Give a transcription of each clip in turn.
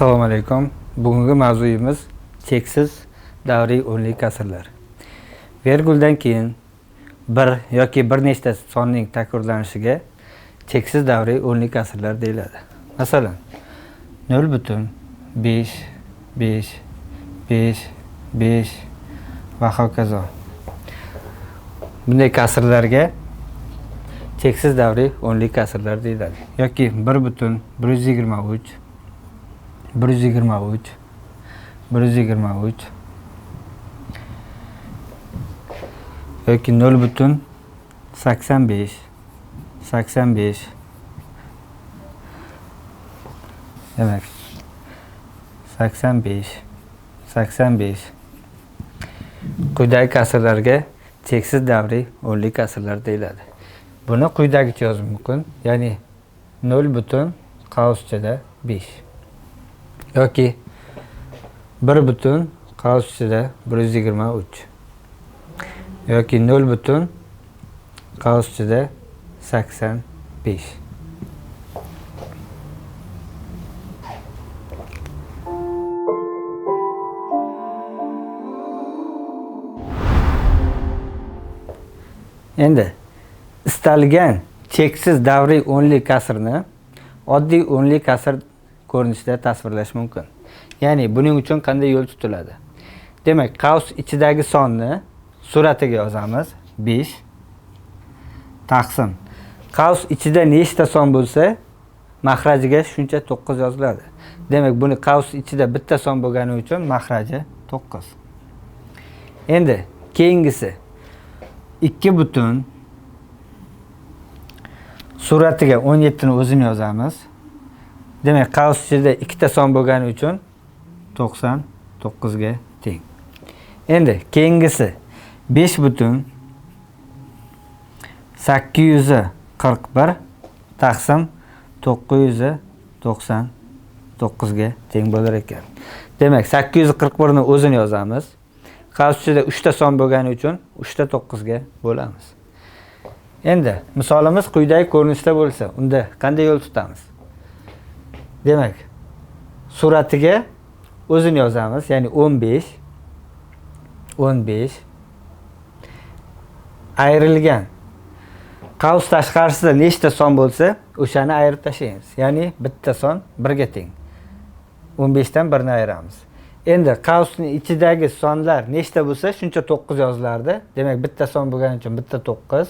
assalomu alaykum. Bugungi mavzuyimiz cheksiz davriy o'nlik asrlar. Verguldan keyin bir yoki bir nechta sonning takrorlanishiga cheksiz davriy o'nlik asrlar deyiladi. Masalan nol butun besh besh besh besh va hokazo. Bunday kasrlarga cheksiz davriy o'nlik asrlar deyiladi. Yoki bir butun bir yuz yigirma uch bir yuz yigirma uch bir yuz yigirma uch yoki nol butun sakson besh sakson besh demak sakson besh sakson besh quyidagi kasrlarga cheksiz davriy o'nlik asrlar deyiladi. Buni quyidagicha yozish mumkin ya'ni nol butun qavs ichida besh yoki bir butun qavs ichida bir yuz yigirma uch yoki nol butun qavs ichida sakson besh. Endi istalgan cheksiz davriy o'nlik kasrni oddiy o'nlik kasr ko'rinishida tasvirlash mumkin. Ya'ni buning uchun qanday yo'l tutiladi? Demak qavs ichidagi sonni suratiga yozamiz. Besh. Taqsim. Qavs ichida nechta son bo'lsa mahrajiga shuncha to'qqiz yoziladi. Demak buni qavs ichida bitta son bo'lgani uchun mahraji to'qqiz. Endi keyingisi. İkki butun suratiga o'n yettini o'zini yozamiz demak qavs ichida ikkita son bo'lgani uchun to'qson to'qqizga teng endi keyingisi besh butun sakkiz yuz qirq bir taqsim to'qqiz yuz to'qson to'qqizga teng bo'lar ekan demak sakkiz yuz qirq birni o'zini yozamiz qavs ichida uchta son bo'lgani uchun uchta to'qqizga bo'lamiz endi misolimiz quyidagi ko'rinishda bo'lsa yo'l tutamiz demak suratiga o'zini yozamiz ya'ni o'n besh o'n besh ayrilgan. Qavs tashqarisida nechta son bo'lsa o'shani ayirib tashlaymiz. Ya'ni bitta son birga teng. o'n beshdan birni ayiramiz. Endi qavsni ichidagi sonlar nechta bo'lsa shuncha to'qqiz yozilardi demak bitta son bo'lgani uchun bitta to'qqiz.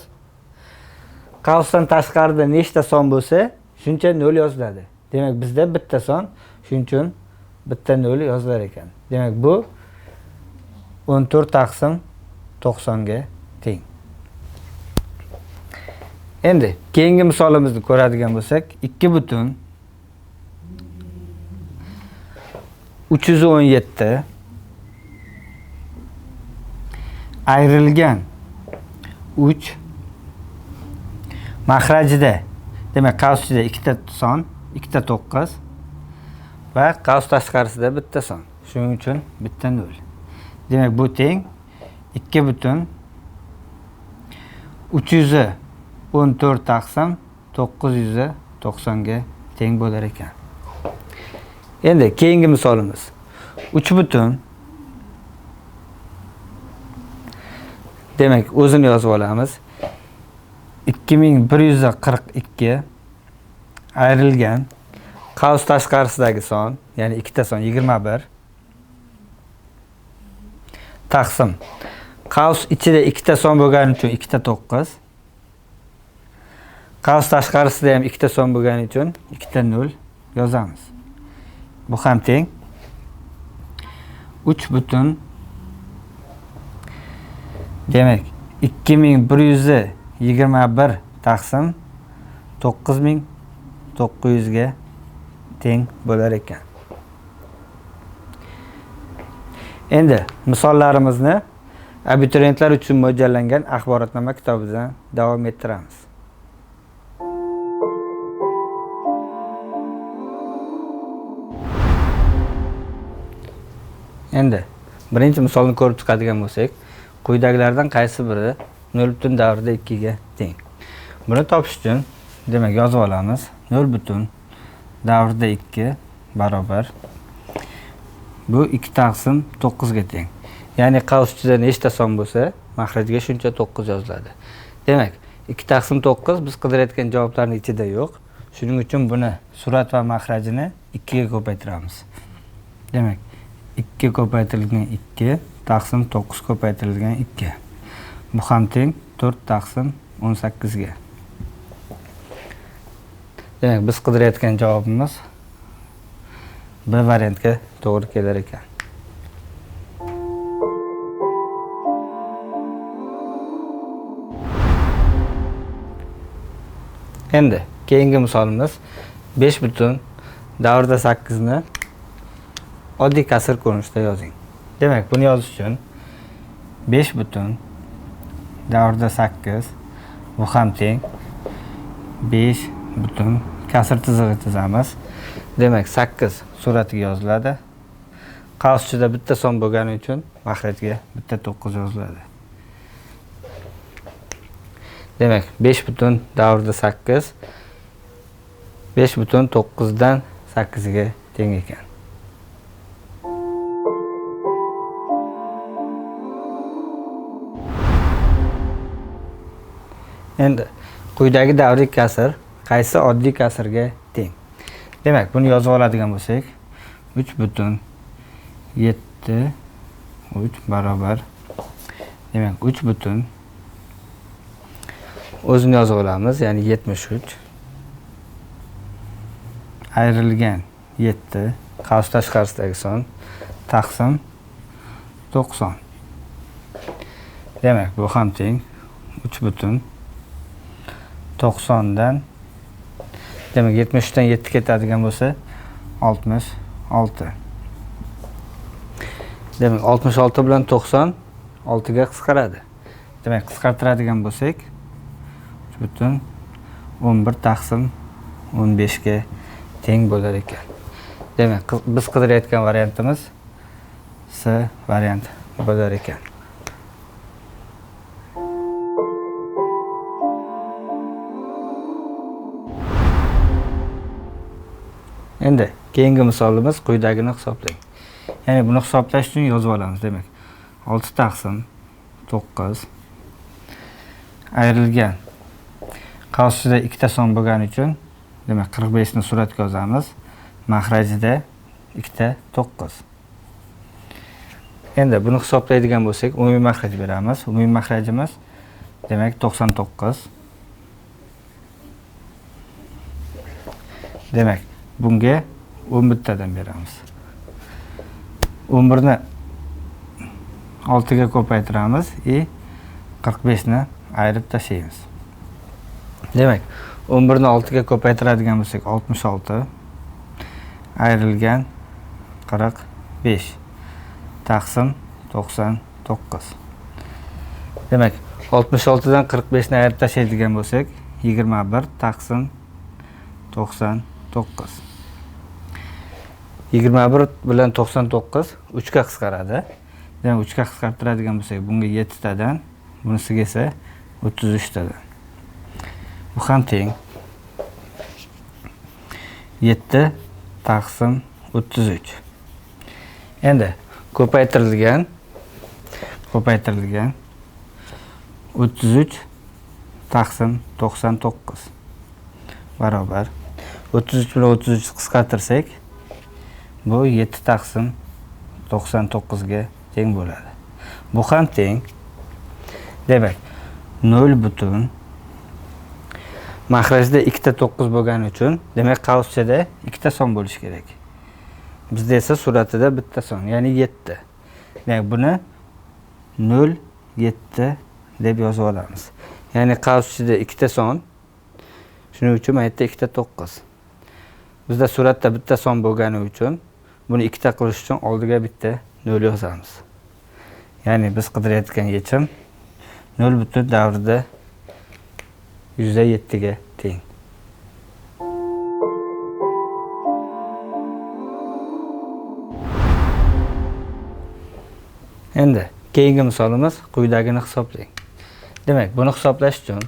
Qavsdan tashqarida nechta son bo'lsa shuncha nol yoziladi. Demak bizda bitta son shuning uchun bitta nol yozilar ekan. Demak bu o'n to'rt taqsim to'qsonga teng. Endi keyingi misolimizni ko'radigan bo'lsak ikki butun uch yuz o'n yetti ayrilgan uch mahrajida demak qavs ichida ikkita son ikkita to'qqiz va qavs tashqarisida bitta son. Shuning uchun bitta nol demak bu teng ikki butun uch yuz o'n to'rt taqsim to'qqiz yuz to'qsonga teng bo'lar ekan. Endi keyingi misolimiz. Uch butun demak o'zini yozib olamiz. ikki ming bir yuz qirq ikki ayrilgan qavs tashqarisidagi son ya'ni ikkita son yigirma bir taqsim qavs ichida ikkita son bo'lgani uchun ikkita to'qqiz qavs tashqarisida ham ikkita son bo'lgani uchun ikkita nol yozamiz bu ham teng uch butun demak ikki ming bir yuz yigirma bir taqsim to'qqiz ming to'qqiz yuzga teng bo'lar ekan. Endi misollarimizni abituriyentlar uchun mo'ljallangan axborotnoma kitobidan davom ettiramiz. Endi birinchi misolni ko'rib chiqadigan bo'lsak quyidagilardan qaysi biri nol butun davrida ikkiga teng? Buni topish uchun demak yozib olamiz. Nol butun davrida ikki barobar. Bu 2 taqsim 9 ga teng. Ya'ni qavs ichida nechta son bo'lsa mahrajga shuncha 9 yoziladi. Demak 2 taqsim 9 biz qidirayotgan javoblarni ichida yo'q. Shuning uchun buni surat va mahrajini 2 ga ko'paytiramiz. Demak 2 ko'paytirilgan 2 taqsim 9 ko'paytirilgan 2 bu ham teng 4 taqsim 18 ga demak biz qidirayotgan javobimiz b variantga to'g'ri kelar ekan. Endi keyingi misolimiz 5 butun davrda 8 ni oddiy kasr ko'rinishida yozing. Demak buni yozish uchun 5 butun davrda 8 bu ham teng 5 butun kasr chizig'i chizamiz demak 8 suratiga yoziladi. Qavs ichida bitta son bo'lgani uchun maxrajga bitta 9 yoziladi. Demak 5 butun davrda 8 5 butun 9 dan 8 ga teng ekan. Endi quyidagi davriy kasr qaysi oddiy kasrga teng? Demak buni yozib oladigan bo'lsak 3 butun 7 3 barobar. Demak 3 butun o'zini yozib olamiz ya'ni 73 ayrilgan 7 qavs tashqarisidagi son taqsim 90 demak bu ham teng. 3 butun 90 dan demak 73 dan 7 ketadigan bo'lsa 66 demak 66 bilan 90 6 ga qisqaradi. Demak qisqartiradigan bo'lsak 3 butun 11 taqsim 15 ga teng bo'lar ekan. Demak biz qidirayotgan variantimiz c variant bo'lar ekan. Endi keyingi misolimiz quyidagini hisoblang. Ya'ni buni hisoblash uchun yozib olamiz demak. 6 taqsim 9 ayrilgan. Qavsida ikkita son bo'lgani uchun demak 45 ni suratga yozamiz. Mahrajida ikkita 9 endi buni hisoblaydigan bo'lsak umumiy mahraj beramiz. Umumiy mahrajimiz demak 99 demak bunga он адам береміз он бірні алтыға көбейтірамыз и қырық бесіні айырып тастаймыз демек он бірді алтыға көбейтірadigan болсақ алтмыш алты айырылған қырық беш тақсым тоқсан тоғыз демек oltmish oltidan qirq beshni ayirib tashlaydigan bo'lsak yigirma bir taqsim to'qson to'qqiz. 99 21 bilan 99 3 ga qisqaradi. Demak 3 ga qisqartiradigan bo'lsak, bunga 7 tadan, bunisiga esa 33 tadan. Bu ham teng. 7 taqsim 33. Endi ko'paytirilgan ko'paytirilgan 33 taqsim 99 barobar 33 bilan 33 qisqartirsak bu 7 taqsim 99 ga teng bo'ladi. Bu ham teng. Demak, 0 butun mahrajda ikkita 9 bo'lgani uchun, demak qavschada ikkita son bo'lishi kerak. Bizda esa suratida bitta son, ya'ni 7. Demak, buni 0 7 deb yozib olamiz. Ya'ni qavschada ikkita son. Shuning uchun mana yerda ikkita 9. Bizda suratda bitta son bo'lgani uchun buni ikkita qilish uchun oldiga bitta nol yozamiz ya'ni biz qidirayotgan yechim nol butun davrida yuzda yettiga teng endi keyingi misolimiz quyidagini hisoblang demak buni hisoblash uchun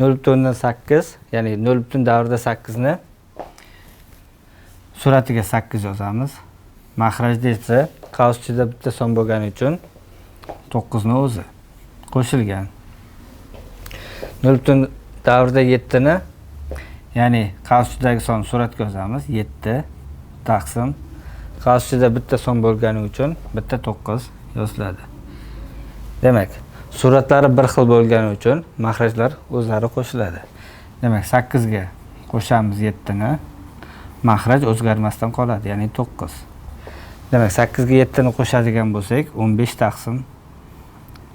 nol butun sakkiz ya'ni nol butun davrida sakkizni suratiga 8 yozamiz. Mahrajda esa qavs bitta son bo'lgani uchun 9 ni o'zi qo'shilgan. 0 butun davrda 7 ni ya'ni qavs son suratga yozamiz. 7 taqsim qavs bitta son bo'lgani uchun bitta 9 yoziladi. Demak, suratlari bir xil bo'lgani uchun mahrajlar o'zlari qo'shiladi. Demak, 8 ga qo'shamiz 7 ni. Mahraj o'zgarmasdan qoladi, ya'ni 9. Demak, 8 yettini 7 qo'shadigan bo'lsak, 15 taqsim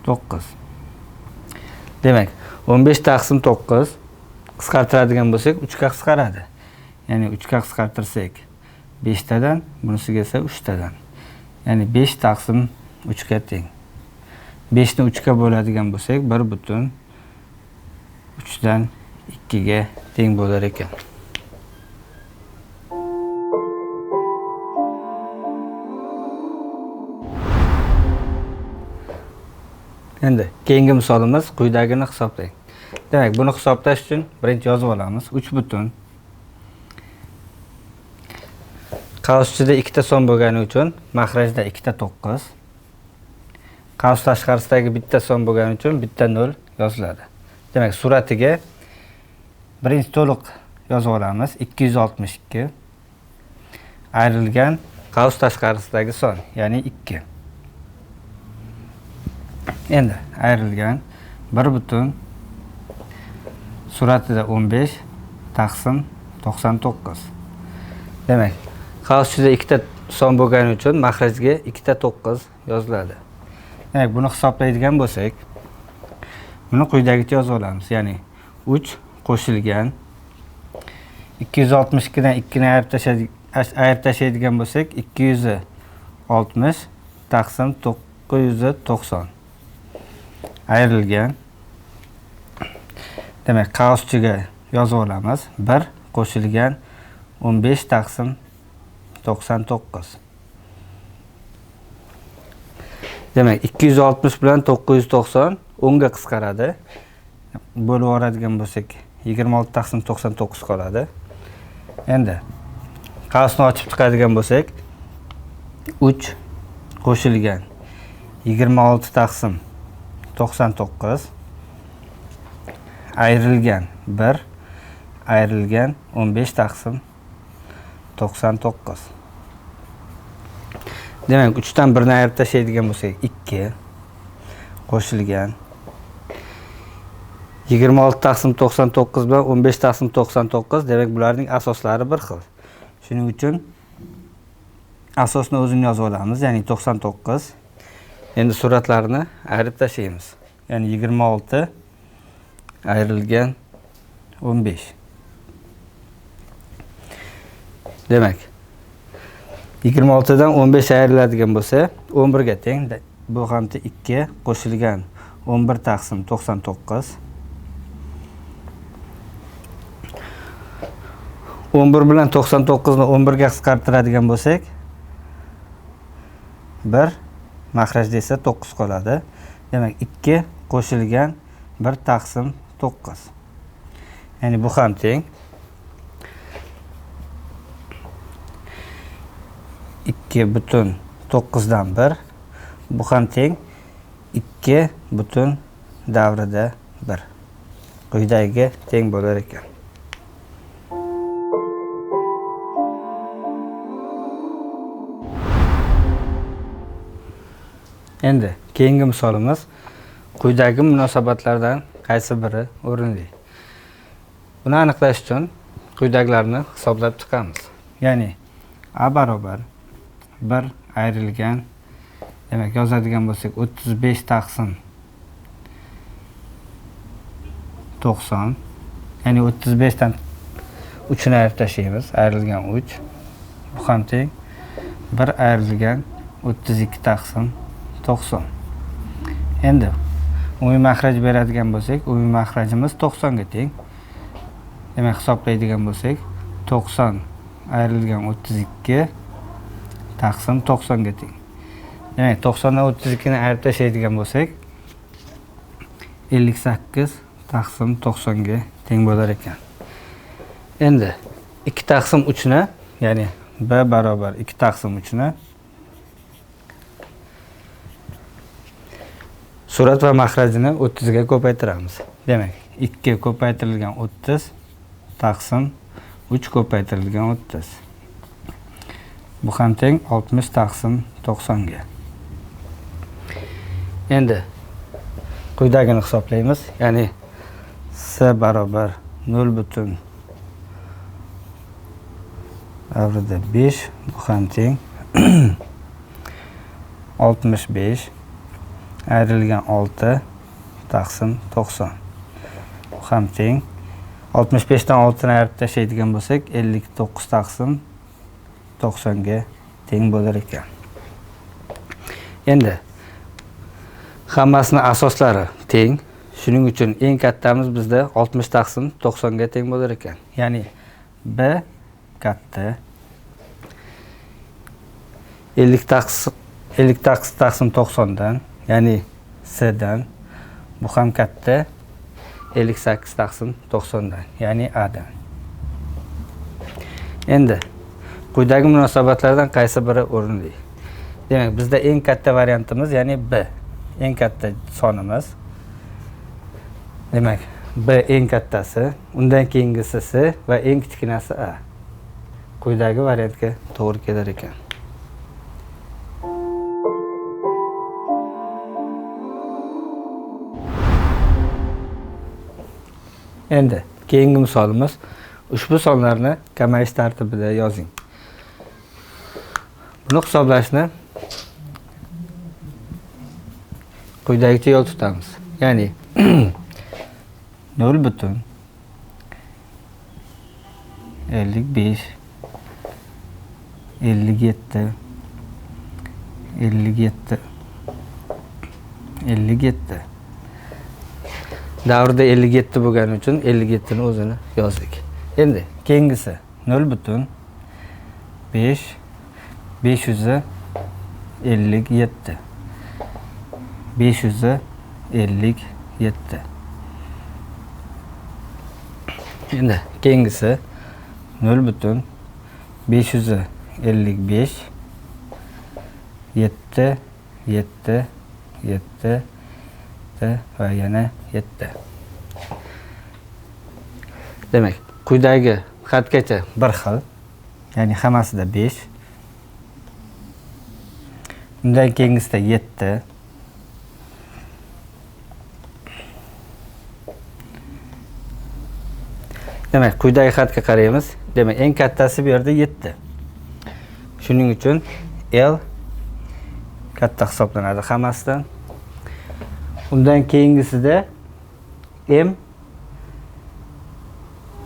9. Demak, 15 taqsim 9 qisqartiradigan bo'lsak, 3 qisqaradi. Ya'ni 3 qisqartirsak 5 bunisiga esa 3. Ya'ni 5 taqsim 3 teng. 5 uchga 3 bo'ladigan bo'lsak, 1 butun 3 ikkiga 2 teng bo'lar ekan. Endi keyingi misolimiz quyidagini hisoblang. Demak, buni hisoblash uchun birinchi yozib olamiz. 3 butun Qavs ichida ikkita son bo'lgani uchun mahrajda ikkita 9. Qavs tashqarisidagi bitta son bo'lgani uchun bitta 0 yoziladi. Demak, suratiga birinchi to'liq yozib olamiz. 262 ayrilgan qavs tashqarisidagi son, ya'ni 2. Endi ayrilgan 1 butun suratida 15 taqsim 99. Demak, Qavsida ikkita son bo'lgani uchun mahrajga ikkita 9 yoziladi. Demak, buni hisoblaydigan bo'lsak, buni quyidagicha yozib olamiz. Ya'ni 3 qo'shilgan 262 dan 2 ni ikkini ayirib tashlaydigan bo'lsak, 260 taqsim 990 ayrilgan. Demak, qavschiga yozib olamiz. 1 qo'shilgan 15 taqsim 99. Demak, 260 bilan 990 10 ga qisqaradi. Bo'lib yuboradigan bo'lsak, 26 taqsim 99 qoladi. Endi qavsni ochib chiqadigan bo'lsak, 3 qo'shilgan 26 taqsim to'qson to'qqiz ayrilgan bir. Ayrilgan o'n besh taqsim to'qson to'qqiz demak uchdan birini ayirib tashlaydigan bo'lsak ikki. Qo'shilgan. Yigirma olti taqsim to'qson to'qqiz bilan o'n besh taqsim to'qson to'qqiz demak bularning asoslari bir xil. Shuning uchun asosni o'zini yozib olamiz ya'ni to'qson to'qqiz Endi suratlarni ayirib tashlaymiz. Ya'ni 26 ayrilgan 15. Demak, 26 dan 15 ayriladigan bo'lsa, 11 ga teng. Bu hamda 2 qo'shilgan 11 taqsim 99. 11 bilan 99 ni 11 ga qisqartiradigan bo'lsak, 1 mahrajda esa 9 qoladi. Demak, 2 qo'shilgan 1 taqsim 9. Ya'ni bu ham teng. 2 butun 9 dan 1 bu ham teng 2 butun davrida 1 quyidagi teng bo'lar ekan endi keyingi misolimiz quyidagi munosabatlardan qaysi biri o'rinli? Buni aniqlash uchun quyidagilarni hisoblab chiqamiz. Ya'ni a barobar 1 ayrilgan demak yozadigan bo'lsak 35 taqsim 90 ya'ni 35 dan 3 ni ayirib tashlaymiz. Ayrilgan 3 bu ham teng. 1 ayrilgan 32 taqsim to'qson. Endi umumiy mahraj beradigan bo'lsak umumiy mahrajimiz to'qsonga teng. Demak hisoblaydigan bo'lsak to'qson ayrilgan o'ttiz ikki taqsim to'qsonga teng. Demak to'qsondan o'ttiz ikkini ayirib tashlaydigan bo'lsak ellik sakkiz taqsim to'qsonga teng bo'lar ekan. Endi ikki taqsim uchni ya'ni b barobar ikki taqsim uchni surat va mahrajini 30 ga ko'paytiramiz. Demak, 2 ko'paytirilgan 30 taqsim 3 ko'paytirilgan 30. Bu ham teng 60 taqsim 90 ga. Endi quyidagini hisoblaymiz. Ya'ni s barobar nol butun avrida besh bu ham teng 65 ayrilgan 6 taqsim 90 bu ham teng. 65 dan 6 ni ayirib tashlaydigan bo'lsak 59 taqsim 90 ga teng bo'lar ekan. Endi hammasini asoslari teng. Shuning uchun eng kattamiz bizda 60 taqsim 90 ga teng bo'lar ekan. Ya'ni b katta. 50 taqsim 50 taqsim 90 dan ya'ni c dan. Bu ham katta. 58 taqsim 90 dan ya'ni a dan. Endi quyidagi munosabatlardan qaysi biri o'rinli? Demak bizda eng katta variantimiz ya'ni b. Eng katta sonimiz. Demak b eng kattasi undan keyingisi s va eng kichkinasi a. Quyidagi variantga to'g'ri kelar ekan. Endi keyingi misolimiz ushbu sonlarni kamayish tartibida yozing. Buni hisoblashni quyidagicha yo'l tutamiz. Ya'ni 0 butun 55 57 57 57 davrida ellik yetti bo'lgani uchun ellik yettini o'zini yozdik endi keyingisi nol butun besh besh yuz ellik yetti besh yuz ellik yetti endi keyingisi nol butun besh yuz ellik besh yetti yetti yetti va yana yetti. Demak quyidagi xatgacha. Bir xil ya'ni hammasida besh. Undan keyingisida yetti. Demak quyidagi xatga qaraymiz. Demak eng kattasi bu yerda yetti. Shuning uchun l katta hisoblanadi hammasidan undan keyingisida m.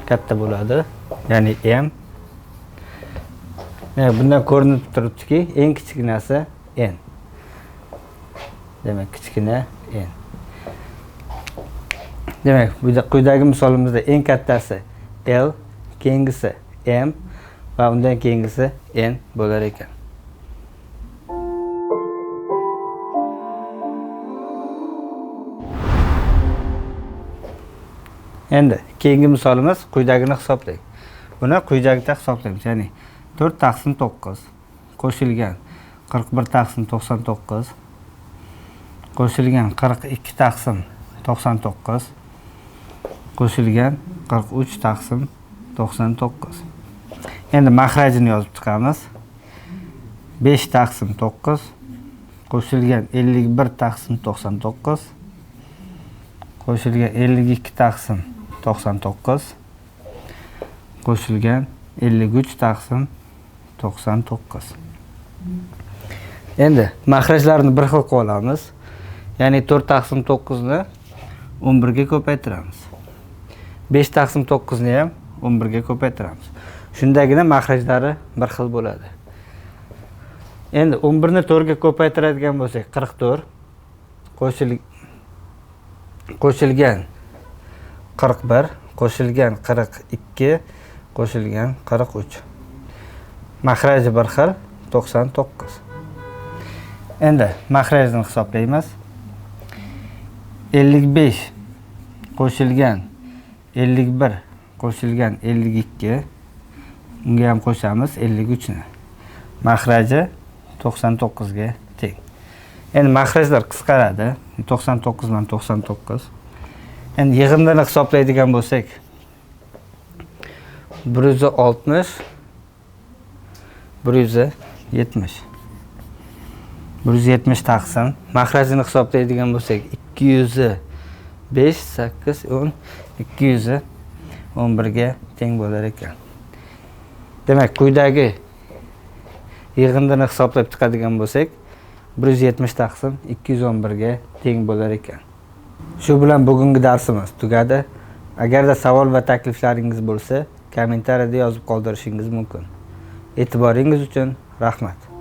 Katta bo'ladi ya'ni m. Bundan ko'rinib turibdiki eng kichkinasi n. Demak kichkina n. Demak quyidagi misolimizda eng kattasi l keyingisi m va undan keyingisi n bo'lar ekan endi keyingi misolimiz quyidagini hisoblang buni quyidagida hisoblaymiz. Ya'ni 4 taqsim 9 qo'shilgan 41 taqsim 99 qo'shilgan 42 taqsim 99 qo'shilgan 43 taqsim 99 endi mahrajini yozib chiqamiz. 5 taqsim 9 qo'shilgan 51 taqsim 99 qo'shilgan 52 taqsim 99 qo'shilgan 53 taqsim 99 endi mahrajlarni bir xil qilib olamiz. Ya'ni 4 taqsim 9 o'n 11 ko'paytiramiz. 5 taqsim 9 ham 11 birga ko'paytiramiz. Shundagina mahrajlari bir xil bo'ladi. Endi 11 birni 4 ko'paytiradigan bo'lsak 44 qo'shil qo'shilgan 41 qo'shilgan 42 qo'shilgan 43 mahraji bir xil 99 endi mahrajni hisoblaymiz. 55 qo'shilgan 51 qo'shilgan 52 unga ham qo'shamiz 53 uchni. Mahraji 99 to'qqizga teng. Endi mahrajlar qisqaradi. 99 bilan 99 endi yig'imdan hisoblaydigan bo'lsak bir yuz oltmish bir yuz yetmish. Bir yuz yetmish taqsim. Mahrajini hisoblaydigan bo'lsak ikki yuz besh sakkiz o'n ikki yuz o'n birga teng bo'lar ekan. Demak quyidagi yig'indini hisoblab chiqadigan bo'lsak bir yuz yetmish taqsim ikki yuz o'n birga teng bo'lar ekan. Shu bilan bugungi darsimiz tugadi. Agarda savol va takliflaringiz bo'lsa kommentariyada yozib qoldirishingiz mumkin. E'tiboringiz uchun rahmat.